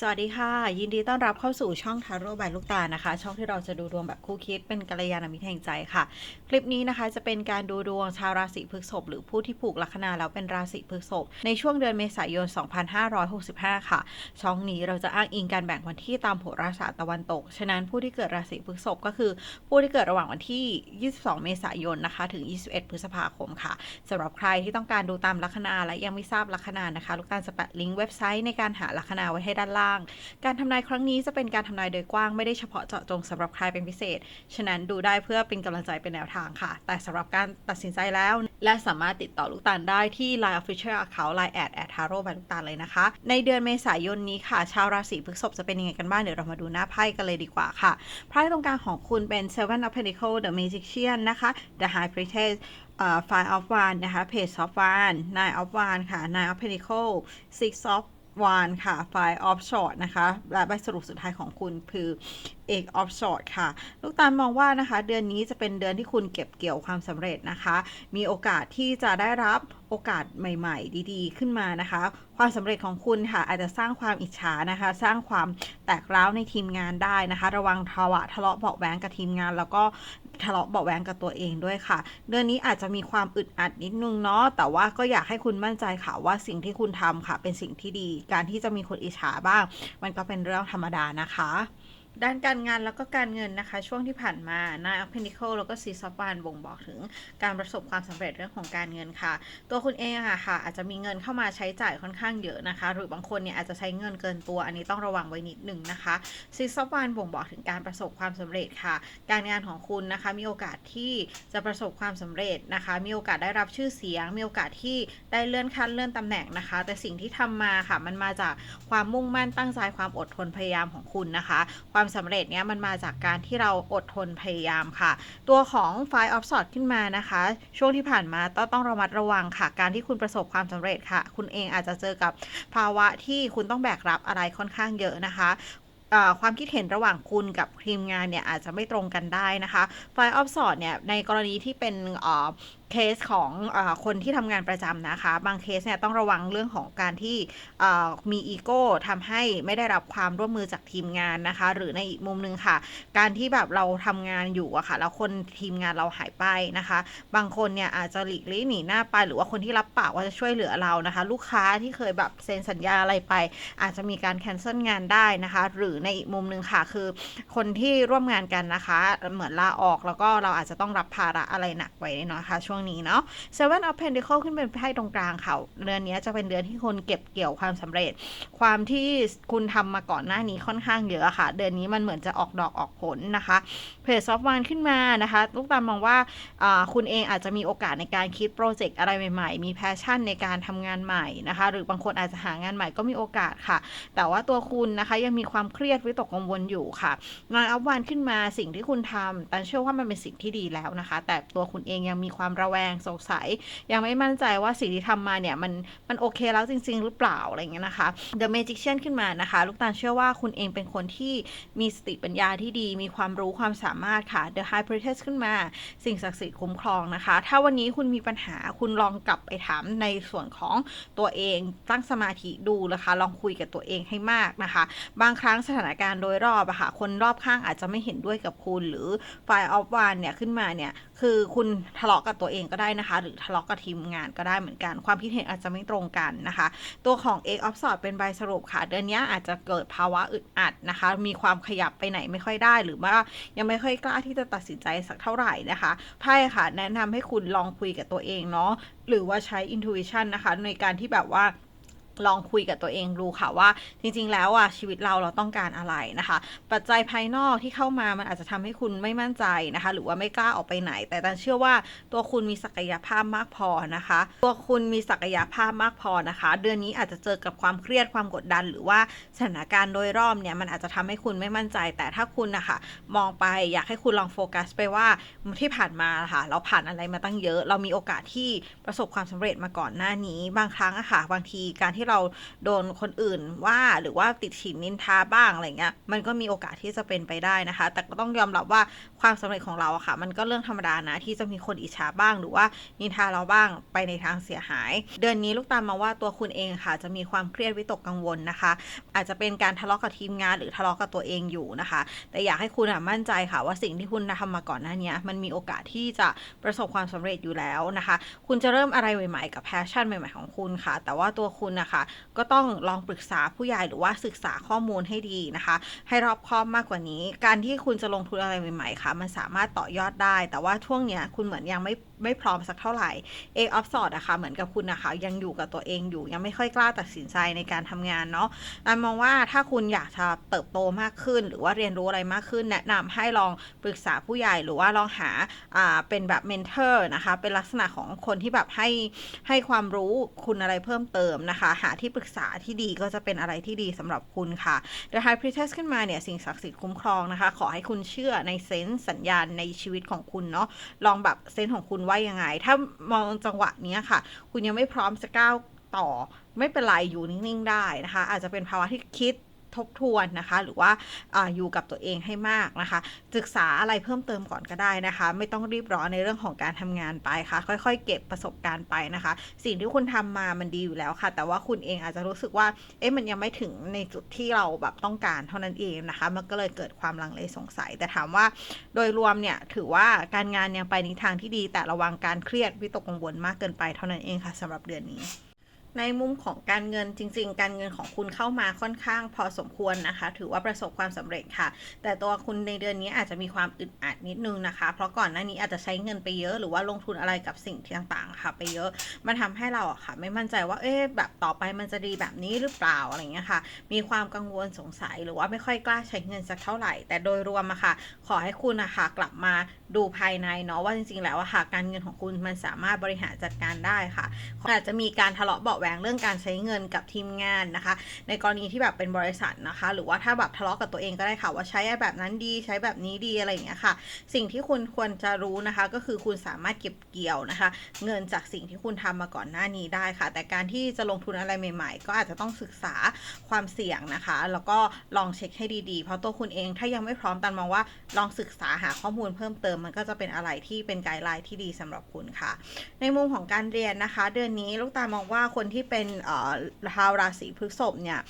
สวัสดีค่ะ ยินดีต้อนรับเข้าสู่ช่องทาโร่บายลูกตานะคะ ช่องที่เราจะดูดวงแบบคู่คิดเป็นกัลยาณมิตรแห่งใจค่ะ คลิปนี้นะคะจะเป็นการดูดวงชาวราศีพฤษภหรือผู้ที่ผูกลัคนาแล้วเป็นราศีพฤษภในช่วงเดือนเมษายน 2565 ค่ะ ช่องนี้เราจะอ้างอิงการแบ่งวันที่ตามโหราศาสตร์ตะวันตก ฉะนั้นผู้ที่เกิดราศีพฤษภก็คือ ผู้ที่เกิดระหว่างวันที่ 22 เมษายนนะคะ ถึง 21 พฤษภาคมค่ะสำหรับใครที่ต้องการดูตามลัคนาและยังไม่ทราบลัคนานะคะ ลูกตาลจะแปะลิงก์เว็บไซต์ในการหาลัคนาไว้ให้ด้านล่างการทำนายครั้งนี้จะเป็นการทำนายโดยกว้างไม่ได้เฉพาะเจาะจงสำหรับใครเป็นพิเศษ ฉะนั้นดูได้เพื่อเป็นกำลังใจเป็นแนวทางค่ะ แต่สำหรับการตัดสินใจแล้ว และสามารถติดต่อลูกตาลได้ที่ Line Official Account Line แอดแอดทาโร่บายลูกตาลเลยนะคะ ในเดือนเมษายนนี้ค่ะ ชาวราศีพฤษภจะเป็นยังไงกันบ้างเดี๋ยวเรามาดูหน้าไพ่กันเลยดีกว่าค่ะไพ่ตรงกลางของคุณเป็น Seven of Pentacles The Magician นะคะ The High Priestess เอ่อ Five of Wands นะคะ Page of Wands Nine of Wands ค่ะ Nine of Pentacles Six of วานค่ะไฟล์ of Short นะคะและใบสรุปสุดท้ายของคุณคือ Eight of Short ค่ะ ลูกตาลมองว่านะคะ เดือนนี้จะเป็นเดือนที่คุณเก็บเกี่ยวความสำเร็จนะคะ มีโอกาสที่จะได้รับโอกาสใหม่ ๆ ดีๆ ขึ้นมานะคะ ความสำเร็จของคุณค่ะ อาจจะสร้างความอิจฉานะคะ สร้างความแตกร้าวในทีมงานได้นะคะ ระวังทะเลาะทะเลาะเบาแวงกับทีมงาน แล้วก็ทะเลาะเบาแวงกับตัวเองด้วยค่ะ เดือนนี้อาจจะมีความอึดอัดนิดนึงเนาะแต่ว่าก็อยากให้คุณมั่นใจค่ะว่าสิ่งที่คุณทำค่ะ เป็นสิ่งที่ดี การที่จะมีคนอิจฉาบ้าง มันก็เป็นเรื่องธรรมดานะคะ ด้านการงานแล้วก็การเงินนะคะ ช่วงที่ผ่านมา Nine of Pentacles แล้วก็ Six of Wands บ่งบอกถึงการประสบความสำเร็จเรื่องของการเงินค่ะ ตัวคุณเองอะค่ะ อาจจะมีเงินเข้ามาใช้จ่ายค่อนข้างเยอะนะคะ หรือบางคนเนี่ยอาจจะใช้เงินเกินตัว อันนี้ต้องระวังไว้นิดหนึ่งนะคะ Six of Wands บ่งบอกถึงการประสบความสำเร็จค่ะ การงานของคุณนะคะมีโอกาสที่จะประสบความสำเร็จนะคะ มีโอกาสได้รับชื่อเสียง มีโอกาสที่ได้เลื่อนขั้นเลื่อนตำแหน่งนะคะ แต่สิ่งที่ทำมาค่ะมันมาจากความมุ่งมั่นตั้งใจความอดทนพยายามของคุณนะคะความความสำเร็จเนี้ยมันมาจากการที่เราอดทนพยายามค่ะ ตัวของ Five of Swords ขึ้นมานะคะ ช่วงที่ผ่านมาต้องต้องระมัดระวังค่ะ การที่คุณประสบความสำเร็จค่ะ คุณเองอาจจะเจอกับภาวะที่คุณต้องแบกรับอะไรค่อนข้างเยอะนะคะความคิดเห็นระหว่างคุณกับทีมงานเนี่ยอาจจะไม่ตรงกันได้นะคะไฟออฟสอดเนี่ยในกรณีที่เป็น เคสของอคนที่ทำงานประจำนะคะ บางเคสเนี่ยต้องระวังเรื่องของการที่มีอีโก้ทำให้ไม่ได้รับความร่วมมือจากทีมงานนะคะ หรือในอีกมุมหนึงค่ะ การที่แบบเราทำงานอยู่อะค่ะแล้วคนทีมงานเราหายไปนะคะ บางคนเนี่ยอาจจะหลีกเลี่หนีหน้าไป หรือว่าคนที่รับปากว่าจะช่วยเหลือเรานะคะ ลูกค้าที่เคยแบบเซ็นสัญญาอะไรไป อาจจะมีการแคนเซิลงานได้นะคะ หรือในอีกมุมหนึงค่ะคือคนที่ร่วมงานกันนะคะ เหมือนลาออกแล้วก็เราอาจจะต้องรับภาระอะไรหนักไว้เนาะคะช่วงนี้เนาะ Seven of Pentacles ขึ้นเป็นไพ่ตรงกลางค่ะเดือนนี้จะเป็นเดือนที่คนเก็บเกี่ยวความสำเร็จ ความที่คุณทำมาก่อนหน้านี้ค่อนข้างเยอะค่ะ เดือนนี้มันเหมือนจะออกดอกออกผลนะคะเพจซอฟต์วันขึ้นมานะคะ ลูกตาลมองว่าคุณเองอาจจะมีโอกาสในการคิดโปรเจกต์อะไรใหม่ๆ มีแพชชั่นในการทำงานใหม่นะคะ หรือบางคนอาจจะหางานใหม่ก็มีโอกาสค่ะ แต่ว่าตัวคุณนะคะยังมีความเครียดวิตกกังวลอยู่ค่ะงานอัพวันขึ้นมาสิ่งที่คุณทำแต่เชื่อว่ามันเป็นสิ่งที่ดีแล้วนะคะ แต่ตัวคุณเองยังมีความระแวงสงสัย ยังไม่มั่นใจว่าสิ่งที่ทำมาเนี่ยมันมันโอเคแล้วจริง ๆ หรือเปล่าอะไรเงี้ยนะคะ The Magician ขึ้นมานะคะ ลูกตาลเชื่อว่าคุณเองเป็นคนที่มีสติปัญญาที่ดี มีความรู้ความสามารถค่ะ The High Priestess ขึ้นมา สิ่งศักดิ์สิทธิ์คุ้มครองนะคะ ถ้าวันนี้คุณมีปัญหาคุณลองกลับไปถามในส่วนของตัวเองตั้งสมาธิดูนะคะ ลองคุยกับตัวเองให้มากนะคะ บางครั้งสถานการณ์โดยรอบอะค่ะคนรอบข้างอาจจะไม่เห็นด้วยกับคุณหรือฝ่ายออฟวานเนี่ยขึ้นมาเนี่ยคือคุณทะเลาะกับตัวเองก็ได้นะคะ หรือทะเลาะกับทีมงานก็ได้เหมือนกัน ความคิดเห็นอาจจะไม่ตรงกันนะคะ ตัวของ X of Swords เป็นใบสรุปค่ะ เดือนนี้อาจจะเกิดภาวะอึดอัดนะคะ มีความขยับไปไหนไม่ค่อยได้ หรือว่ายังไม่ค่อยกล้าที่จะตัดสินใจสักเท่าไหร่นะคะไพ่ค่ะ แนะนำให้คุณลองคุยกับตัวเองเนาะหรือว่าใช้ intuition นะคะ ในการที่แบบว่า ลองคุยกับตัวเองดูค่ะว่า จริง ๆ แล้วอะชีวิตเราเราต้องการอะไรนะคะ ปัจจัยภายนอกที่เข้ามามันอาจจะทำให้คุณไม่มั่นใจนะคะ หรือว่าไม่กล้าออกไปไหน แต่ตันเชื่อว่าตัวคุณมีศักยภาพมากพอนะคะ ตัวคุณมีศักยภาพมากพอนะคะ เดือนนี้อาจจะเจอกับความเครียดความกดดัน หรือว่าสถานการณ์โดยรอบเนี่ยมันอาจจะทำให้คุณไม่มั่นใจ แต่ถ้าคุณนะคะมองไปอยากให้คุณลองโฟกัสไปว่าที่ผ่านมาค่ะเราผ่านอะไรมาตั้งเยอะ เรามีโอกาสที่ประสบความสำเร็จมาก่อนหน้านี้ บางครั้งอะค่ะบางทีการที่ที่เราโดนคนอื่นว่าหรือว่าติดฉินนินทาบ้างอะไรเงี้ยมันก็มีโอกาสที่จะเป็นไปได้นะคะ แต่ก็ต้องยอมรับว่าความสำเร็จของเราอะค่ะ มันก็เรื่องธรรมดานะที่จะมีคนอิจฉาบ้าง หรือว่านินทาเราบ้างไปในทางเสียหาย เดือนนี้ลูกตาลมาว่าตัวคุณเองค่ะ จะมีความเครียดวิตกกังวลนะคะ อาจจะเป็นการทะเลาะกับทีมงาน หรือทะเลาะกับตัวเองอยู่นะคะ แต่อยากให้คุณมั่นใจค่ะว่าสิ่งที่คุณทำมาก่อนหน้านี้มันมีโอกาสที่จะประสบความสำเร็จอยู่แล้วนะคะ คุณจะเริ่มอะไรใหม่ๆกับแพชชั่นใหม่ ๆของคุณค่ะ แต่ว่าตัวคุณนะคะก็ต้องลองปรึกษาผู้ใหญ่หรือว่าศึกษาข้อมูลให้ดีนะคะ ให้รอบคอบมากกว่านี้ การที่คุณจะลงทุนอะไรใหม่ๆค่ะ มันสามารถต่อยอดได้ แต่ว่าช่วงเนี้ยคุณเหมือนยังไม่ ไม่พร้อมสักเท่าไหร่เอกออฟสอดอะค่ะเหมือนกับคุณนะคะยังอยู่กับตัวเองอยู่ยังไม่ค่อยกล้าตัดสินใจในการทำงานเนาะอันมองว่าถ้าคุณอยากจะเติบโตมากขึ้น หรือว่าเรียนรู้อะไรมากขึ้น แนะนำให้ลองปรึกษาผู้ใหญ่หรือว่าลองหาอ่าเป็นแบบเมนเทอร์นะคะเป็นลักษณะของคนที่แบบให้ให้ความรู้คุณอะไรเพิ่มเติมนะคะ หาที่ปรึกษาที่ดีก็จะเป็นอะไรที่ดีสำหรับคุณค่ะ The High Priestess ขึ้นมาเนี่ยสิ่งศักดิ์สิทธิ์คุ้มครองนะคะ ขอให้คุณเชื่อในเซนส์สัญญาณในชีวิตของคุณเนาะลองแบบเซนส์ของคุณว่ายังไง ถ้ามองจังหวะนี้ค่ะ คุณยังไม่พร้อมจะก้าวต่อ ไม่เป็นไรอยู่นิ่งๆได้นะคะ อาจจะเป็นภาวะที่คิด ทบทวนนะคะ หรือว่าออยู่กับตัวเองให้มากนะคะ ศึกษาอะไรเพิ่มเติมก่อนก็ได้นะคะ ไม่ต้องรีบร้อนในเรื่องของการทำงานไปค่ะ ค่อยๆ เก็บประสบการณ์ไปนะคะ สิ่งที่คุณทำมามันดีอยู่แล้วค่ะ แต่ว่าคุณเองอาจจะรู้สึกว่าเอ๊ะมันยังไม่ถึงในจุดที่เราแบบต้องการเท่านั้นเองนะคะ มันก็เลยเกิดความลังเลสงสัย แต่ถามว่าโดยรวมเนี่ยถือว่าการงานยังไปในทางที่ดี แต่ระวังการเครียดวิตกกังวลมากเกินไปเท่านั้นเองค่ะสำหรับเดือนนี้ ในมุมของการเงินจริง ๆ การเงินของคุณเข้ามาค่อนข้างพอสมควรนะคะ ถือว่าประสบความสำเร็จค่ะ แต่ตัวคุณในเดือนนี้อาจจะมีความอึดอัดนิดนึงนะคะ เพราะก่อนหน้านี้อาจจะใช้เงินไปเยอะ หรือว่าลงทุนอะไรกับสิ่งต่างๆ ค่ะ ไปเยอะมันทำให้เราอะค่ะ ไม่มั่นใจว่าเอ๊ะแบบต่อไปมันจะดีแบบนี้หรือเปล่าอะไรเงี้ยค่ะ มีความกังวลสงสัยหรือว่าไม่ค่อยกล้าใช้เงินสักเท่าไหร่ แต่โดยรวมอะค่ะ ขอให้คุณอะค่ะกลับมาดูภายในเนาะว่าจริง ๆ แล้วอะค่ะ การเงินของคุณมันสามารถบริหารจัดการได้ค่ะอาจจะมีการทะเลาะเบาแวงเรื่องการใช้เงินกับทีมงานนะคะ ในกรณีที่แบบเป็นบริษัทนะคะ หรือว่าถ้าแบบทะเลาะกับตัวเองก็ได้ค่ะ ว่าใช้แบบนั้นดีใช้แบบนี้ดีอะไรอย่างเงี้ยค่ะ สิ่งที่คุณควรจะรู้นะคะ ก็คือคุณสามารถเก็บเกี่ยวนะคะ เงินจากสิ่งที่คุณทำมาก่อนหน้านี้ได้ค่ะ แต่การที่จะลงทุนอะไรใหม่ ๆ ก็อาจจะต้องศึกษาความเสี่ยงนะคะ แล้วก็ลองเช็คให้ดีๆ เพราะตัวคุณเองถ้ายังไม่พร้อมตันมองว่าลองศึกษาหาข้อมูลเพิ่มเติมมันก็จะเป็นอะไรที่เป็นไกด์ไลน์ที่ดีสำหรับคุณค่ะ ในมุมของการเรียนนะคะ เดือนนี้ลูกตามองว่าคนที่เป็นชาวราศีพฤษภเนี่ย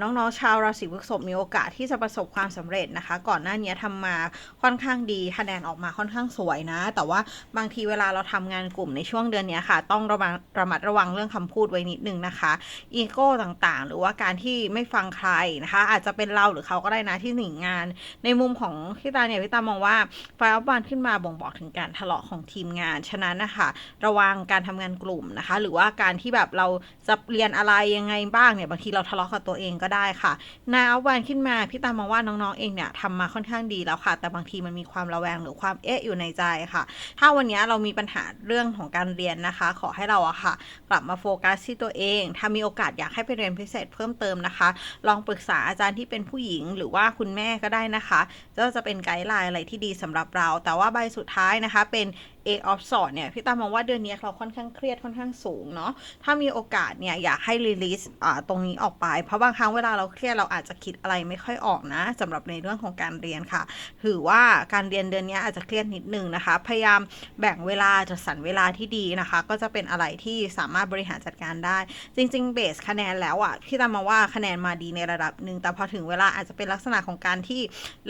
น้องๆชาวราศีพฤษภมีโอกาสที่จะประสบความสำเร็จนะคะ ก่อนหน้านี้ทำมาค่อนข้างดีคะแนนออกมาค่อนข้างสวยนะ แต่ว่าบางทีเวลาเราทำงานกลุ่มในช่วงเดือนนี้ค่ะ ต้องระวังระมัดระวังเรื่องคำพูดไว้นิดนึงนะคะอีโก้ต่างๆ หรือว่าการที่ไม่ฟังใครนะคะ อาจจะเป็นเราหรือเขาก็ได้นะที่หนีงาน ในมุมของพี่ตาเนี่ยพี่ตามองว่าไฟอัพบานขึ้นมาบ่งบอกถึงการทะเลาะของทีมงาน ฉะนั้นนะคะระวังการทำงานกลุ่มนะคะ หรือว่าการที่แบบเราจะเรียนอะไรยังไงบ้างเนี่ยบางทีเราทะเลาะกับตัวเองก็ได้ค่ะนาอัพบานขึ้นมาพี่ตามองว่าน้องๆเองเนี่ยทำมาค่อนข้างดีแล้วค่ะ แต่บางทีมันมีความระแวงหรือความเอ๊ะอยู่ในใจค่ะ ถ้าวันนี้เรามีปัญหาเรื่องของการเรียนนะคะ ขอให้เราอะค่ะ กลับมาโฟกัสที่ตัวเอง ถ้ามีโอกาสอยากให้ไปเรียนพิเศษเพิ่มเติมนะคะ ลองปรึกษาอาจารย์ที่เป็นผู้หญิงหรือว่าคุณแม่ก็ได้นะคะก็จะเป็นไกด์ไลน์อะไรที่ดีสำหรับเรา แต่ว่าใบสุดท้ายนะคะเป็น A of s w o r d เนี่ยพี่ตามองว่าเดือนนี้เราค่อนข้างเครียดค่อนข้างสูงเนาะถ้ามีโอกาสเนี่ยอยากให้ release อ่าตรงนี้ออกไป เพราะบางครั้งเวลาเราเครียดเราอาจจะคิดอะไรไม่ค่อยออกนะสำหรับในเรื่องของการเรียนค่ะ ถือว่าการเรียนเดือนนี้อาจจะเครียดนิดนึงนะคะ พยายามแบ่งเวลาจัดสรรเวลาที่ดีนะคะ ก็จะเป็นอะไรที่สามารถบริหารจัดการได้ จริง ๆ เบสคะแนนแล้วอะ่ะพี่ตามมาว่าคะแนนมาดีในระดับหนึ่งแต่พอถึงเวลาอาจจะเป็นลักษณะของการที่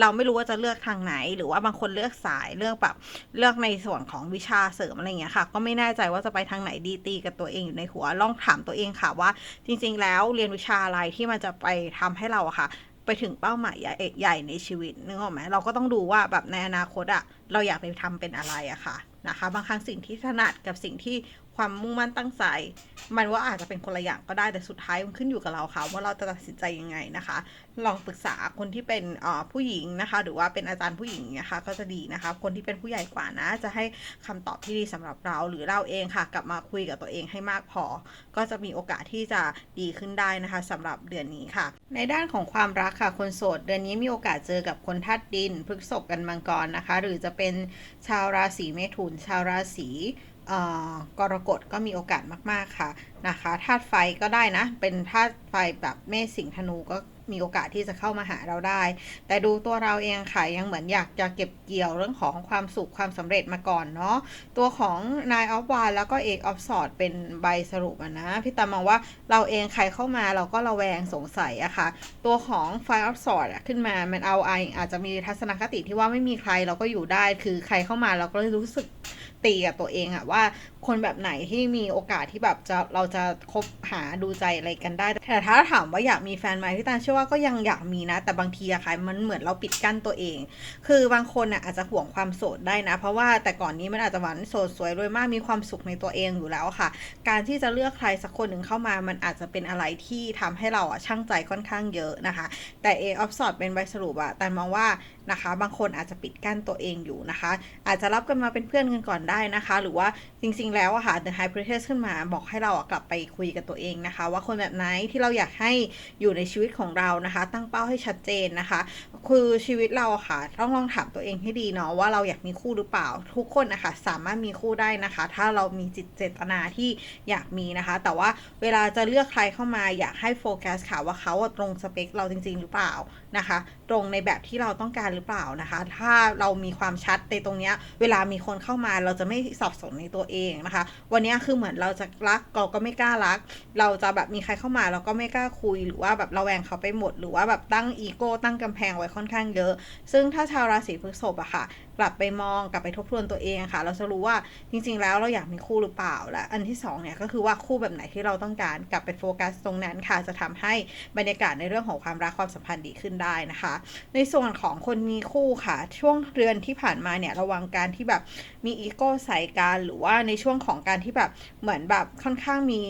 เราไม่รู้ว่าจะเลือกทางไหน หรือว่าบางคนเลือกสายเลือกแบบเลือกในส่วนของวิชาเสริมอะไรเงี้ยค่ะ ก็ไม่แน่ใจว่าจะไปทางไหนดีตีกับตัวเองอยู่ในหัวลองถามตัวเองค่ะว่า จริง ๆ แล้วเรียนวิชาอะไรที่มันจะไปทำให้เราอะค่ะ ไปถึงเป้าหมายใหญ่ใหญในชีวิตนึกออกไหมเราก็ต้องดูว่าแบบในอนาคตอะเราอยากไปทำเป็นอะไรอะค่ะนะคะ บางครั้งสิ่งที่ถนัดกับสิ่งที่ ความมุ่งมั่นตั้งใจ มันว่าอาจจะเป็นคนละอย่างก็ได้แต่สุดท้ายมันขึ้นอยู่กับเราค่ะ ว่าเราจะตัดสินใจยังไงนะคะ ลองปรึกษาคนที่เป็นผู้หญิงนะคะ หรือว่าเป็นอาจารย์ผู้หญิงนะคะ ก็จะดีนะคะ คนที่เป็นผู้ใหญ่กว่านะ จะให้คำตอบที่ดีสำหรับเราหรือเราเองค่ะ กลับมาคุยกับตัวเองให้มากพอ ก็จะมีโอกาสที่จะดีขึ้นได้นะคะสำหรับเดือนนี้ค่ะ ในด้านของความรักค่ะ คนโสดเดือนนี้มีโอกาสเจอกับคนธาตุดินพฤกษภกันมังกรนะคะ หรือจะเป็นชาวราศีเมถุนชาวราศี กรกฎก็มีโอกาสมาก ๆ ค่ะนะคะธาตุไฟก็ได้นะ เป็นธาตุ ไฟแบบเมษสิงธนูก็มีโอกาสที่จะเข้ามาหาเราได้ แต่ดูตัวเราเองค่ะยังเหมือนอยากจะเก็บเกี่ยวเรื่องของความสุขความสำเร็จมาก่อนเนาะ ตัวของ Nine of Wands แล้วก็ Eight of Swords เป็นใบสรุปะนะ พี่ตามองว่าเราเองใครเข้ามาเราก็ระแวงสงสัยอะค่ะ ตัวของ Five of Swords อะขึ้นมา มันเอาไออาจจะมีทัศนคติที่ว่าไม่มีใครเราก็อยู่ได้ คือใครเข้ามาเราก็รู้สึกตีกับตัวเองอะว่าคนแบบไหนที่มีโอกาสที่แบบจะเราจะคบหาดูใจอะไรกันได้แต่ถ้าถามว่าอยากมีแฟนไหมพี่ตาเชื่อว่าก็ยังอยากมีนะ แต่บางทีอะค่ะมันเหมือนเราปิดกั้นตัวเอง คือบางคนน่ะอาจจะห่วงความโสดได้นะ เพราะว่าแต่ก่อนนี้มันอาจจะหวานโสดสวยรวยมากมีความสุขในตัวเองอยู่แล้วค่ะ การที่จะเลือกใครสักคนหนึ่งเข้ามา มันอาจจะเป็นอะไรที่ทำให้เราอะช่างใจค่อนข้างเยอะนะคะ แต่เอออฟสอดเป็นใบสรุปอะแต่มองว่านะคะ บางคนอาจจะปิดกั้นตัวเองอยู่นะคะ อาจจะรับกันมาเป็นเพื่อนกันก่อนได้นะคะ หรือว่าจริง ๆ แล้วอะค่ะ The High Priestess ขึ้นมาบอกให้เราอะกลับไปคุยกับตัวเองนะคะ ว่าคนแบบไหนที่เราอยากให้อยู่ในชีวิตของเรานะคะ ตั้งเป้าให้ชัดเจนนะคะ คือชีวิตเราค่ะ ต้องลองถามตัวเองให้ดีเนาะว่าเราอยากมีคู่หรือเปล่า ทุกคนนะคะสามารถมีคู่ได้นะคะ ถ้าเรามีจิตเจตนาที่อยากมีนะคะ แต่ว่าเวลาจะเลือกใครเข้ามาอยากให้โฟกัสค่ะว่าเขาตรงสเปคเราจริง ๆ หรือเปล่า นะคะ ตรงในแบบที่เราต้องการหรือเปล่านะคะ ถ้าเรามีความชัดในตรงนี้เวลามีคนเข้ามาเราจะไม่สับสนในตัวเองนะคะ วันนี้คือเหมือนเราจะรักเราก็ไม่กล้ารัก เราจะแบบมีใครเข้ามาเราก็ไม่กล้าคุยหรือว่าแบบเราแวงเขาไปหมด หรือว่าแบบตั้งอีโก้ตั้งกำแพงไว้ค่อนข้างเยอะ ซึ่งถ้าชาวราศีพฤษภอะค่ะกลับไปมองกลับไปทบทวนตัวเองค่ะ เราจะรู้ว่าจริง ๆ แล้วเราอยากมีคู่หรือเปล่า และอันที่สองเนี่ยก็คือว่าคู่แบบไหนที่เราต้องการกลับไปโฟกัสตรงนั้นค่ะ จะทำให้บรรยากาศในเรื่องของความรักความสัมพันธ์ดีขึ้นได้นะคะ ในส่วนของคนมีคู่ค่ะ ช่วงเดือนที่ผ่านมาเนี่ยระวังการที่แบบมีอีโก้ใส่กันหรือว่าในช่วงของการที่แบบเหมือนแบบค่อนข้างมี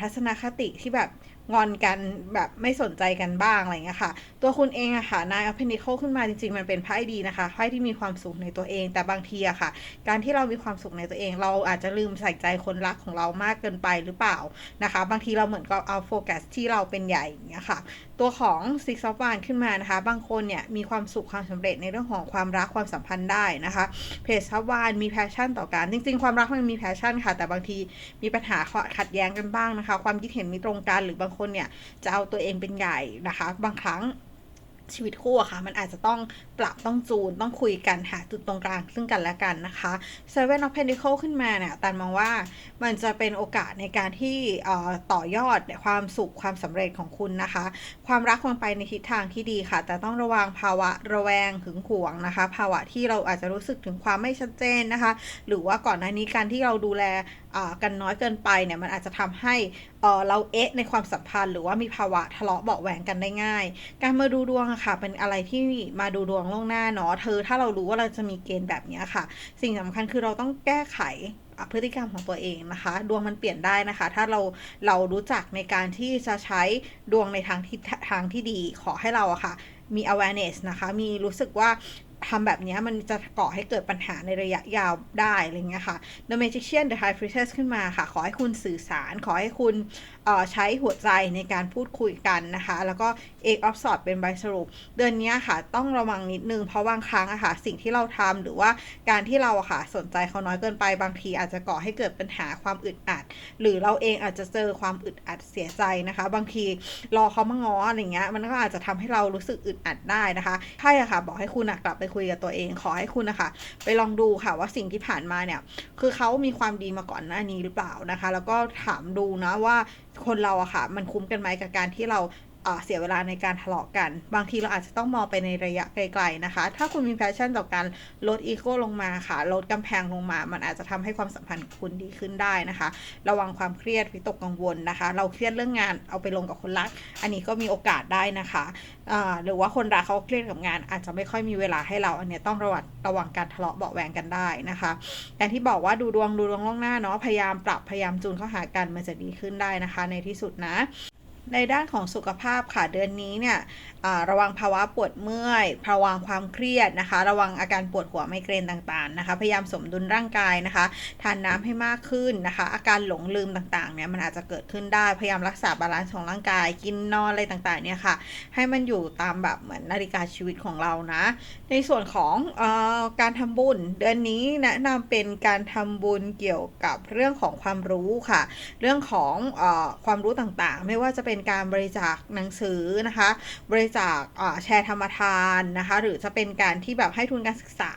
ทัศนคติที่แบบ งอนกันแบบไม่สนใจกันบ้างอะไรเงี้ยค่ะ ตัวคุณเองอะค่ะนายอเพนิโคขึ้นมาจริงๆ มันเป็นไพ่ดีนะคะไพ่ที่มีความสุขในตัวเอง แต่บางทีอะค่ะ การที่เรามีความสุขในตัวเอง เราอาจจะลืมใส่ใจคนรักของเรามากเกินไปหรือเปล่านะคะ บางทีเราเหมือนกับเอาโฟกัสที่เราเป็นใหญ่อย่างเงี้ยค่ะ ตัวของ Six of Wands ขึ้นมานะคะ บางคนเนี่ยมีความสุขความสำเร็จในเรื่องของความรักความสัมพันธ์ได้นะคะเพจซับวานมีแพชชั่นต่อกันจริง ๆ ความรักมันมีแพชชั่นค่ะ แต่บางทีมีปัญหาขัดแย้งกันบ้างนะคะ ความคิดเห็นไมีตรงกันหรือบางคนเนี่ยจะเอาตัวเองเป็นใหญ่นะคะ บางครั้ง ชีวิตคู่อะค่ะ มันอาจจะต้องปรับต้องจูนต้องคุยกันหาจุดตรงกลางซึ่งกันและกันนะคะ Seven of Pentacles ขึ้นมาเนี่ยตันมองว่ามันจะเป็นโอกาสในการที่ต่อยอดความสุขความสำเร็จของคุณนะคะ ความรักควรไปในทิศทางที่ดีค่ะ แต่ต้องระวังภาวะระแวงหึงหวงนะคะ ภาวะที่เราอาจจะรู้สึกถึงความไม่ชัดเจนนะคะ หรือว่าก่อนหน้านี้การที่เราดูแลกันน้อยเกินไปเนี่ยมันอาจจะทำให้เราเอ๊ะในความสัมพันธ์ หรือว่ามีภาวะทะเลาะเบาแหวงกันได้ง่าย การมาดูดวงอะค่ะ เป็นอะไรที่มาดูดวงล่วงหน้าเนาะเธอ ถ้าเรารู้ว่าเราจะมีเกณฑ์แบบนี้ค่ะ สิ่งสำคัญคือเราต้องแก้ไขพฤติกรรมของตัวเองนะคะ ดวงมันเปลี่ยนได้นะคะ ถ้าเราเรารู้จักในการที่จะใช้ดวงในทางที่ทางที่ดีขอให้เราอะค่ะมี awareness นะคะ มีรู้สึกว่า ทำแบบนี้มันจะก่อให้เกิดปัญหาในระยะยาวได้อะไรเงี้ยค่ะ The Magician The High Priestess ขึ้นมาค่ะ ขอให้คุณสื่อสาร ขอให้คุณใช้หัวใจในการพูดคุยกันนะคะ แล้วก็ Eight of Swords เป็นใบสรุป เดือนนี้ค่ะ ต้องระวังนิดนึง เพราะบางครั้งอะค่ะ สิ่งที่เราทำหรือว่าการที่เราอะค่ะ สนใจเขาน้อยเกินไปบางทีอาจจะก่อให้เกิดปัญหาความอึดอัด หรือเราเองอาจจะเจอความอึดอัดเสียใจนะคะ บางทีรอเขามาง้ออะไรเงี้ยมันก็อาจจะทำให้เรารู้สึกอึดอัดได้นะคะไพ่อะค่ะ บอกให้คุณกลับไปคุยกับตัวเอง ขอให้คุณนะคะ ไปลองดูค่ะว่าสิ่งที่ผ่านมาเนี่ยคือเขามีความดีมาก่อนหน้านี้หรือเปล่านะคะ แล้วก็ถามดูนะว่าคนเราอะค่ะ มันคุ้มกันไหมกับการที่เรา เสียเวลาในการทะเลาะกัน บางทีเราอาจจะต้องมองไปในระยะไกลๆนะคะ ถ้าคุณมีแพชชั่นต่อการลดอีโก้ลงมาค่ะ ลดกำแพงลงมา มันอาจจะทำให้ความสัมพันธ์คุณดีขึ้นได้นะคะ ระวังความเครียดวิตกกังวลนะคะ เราเครียดเรื่องงานเอาไปลงกับคนรัก อันนี้ก็มีโอกาสได้นะคะหรือว่าคนรักเขาเครียดกับงาน อาจจะไม่ค่อยมีเวลาให้เรา อันนี้ต้องระวังระวังการทะเลาะเบาแวงกันได้นะคะอย่างที่บอกว่าดูดวงดูดวงล่วงหน้าเนาะพยายามปรับพยายามจูนเข้าหากันมันจะดีขึ้นได้นะคะ ในที่สุดนะ ในด้านของสุขภาพค่ะเดือนนี้เนี่ยระวังภาวะปวดเมื่อยระวังความเครียดนะคะ ระวังอาการปวดหัวไมเกรนต่างๆนะคะ พยายามสมดุลร่างกายนะคะ ทานน้ำให้มากขึ้นนะคะ อาการหลงลืมต่างๆเนี่ยมันอาจจะเกิดขึ้นได้ พยายามรักษาบาลานซ์ของร่างกาย กินนอนอะไรต่างๆเนี่ยค่ะ ให้มันอยู่ตามแบบเหมือนนาฬิกาชีวิตของเรานะ ในส่วนของออการทำบุญ เดือนนี้แนะนำเป็นการทำบุญเกี่ยวกับเรื่องของความรู้ค่ะ เรื่องของออความรู้ต่างๆ ไม่ว่าจะเป็น็นการบริจาคหนังสือนะคะ บริจาคแชร์ธรรมทานนะคะ หรือจะเป็นการที่แบบให้ทุนการศึกษา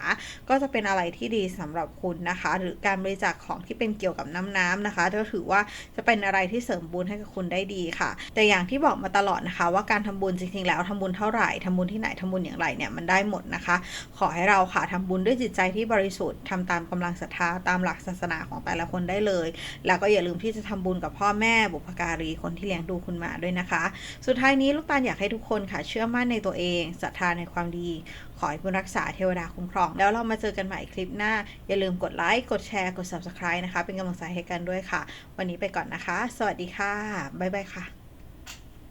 ก็จะเป็นอะไรที่ดีสำหรับคุณนะคะ หรือการบริจาคของที่เป็นเกี่ยวกับน้ำน้ำนะคะก็ถือว่าจะเป็นอะไรที่เสริมบุญให้กับคุณได้ดีค่ะ แต่อย่างที่บอกมาตลอดนะคะ ว่าการทำบุญจริงๆแล้วทำบุญเท่าไหร่ทำบุญที่ไหนทำบุญอย่างไรเนี่ยมันได้หมดนะคะ ขอให้เราค่ะทำบุญด้วยจิตใจที่บริสุทธิ์ทำตามกำลังศรัทธาตามหลักศาสนาของแต่ละคนได้เลย แล้วก็อย่าลืมที่จะทำบุญกับพ่อแม่บุพการีคนที่เลี้ยงดูคุณมาด้วยนะคะ สุดท้ายนี้ลูกตาลอยากให้ทุกคนค่ะเชื่อมั่นในตัวเองศรัทธาในความดี ขอให้บุญรักษาเทวดาคุ้มครอง แล้วเรามาเจอกันใหม่คลิปหน้า อย่าลืมกดไลค์กดแชร์กด subscribe นะคะ เป็นกำลังใจให้กันด้วยค่ะ วันนี้ไปก่อนนะคะ สวัสดีค่ะบ๊ายบายค่ะ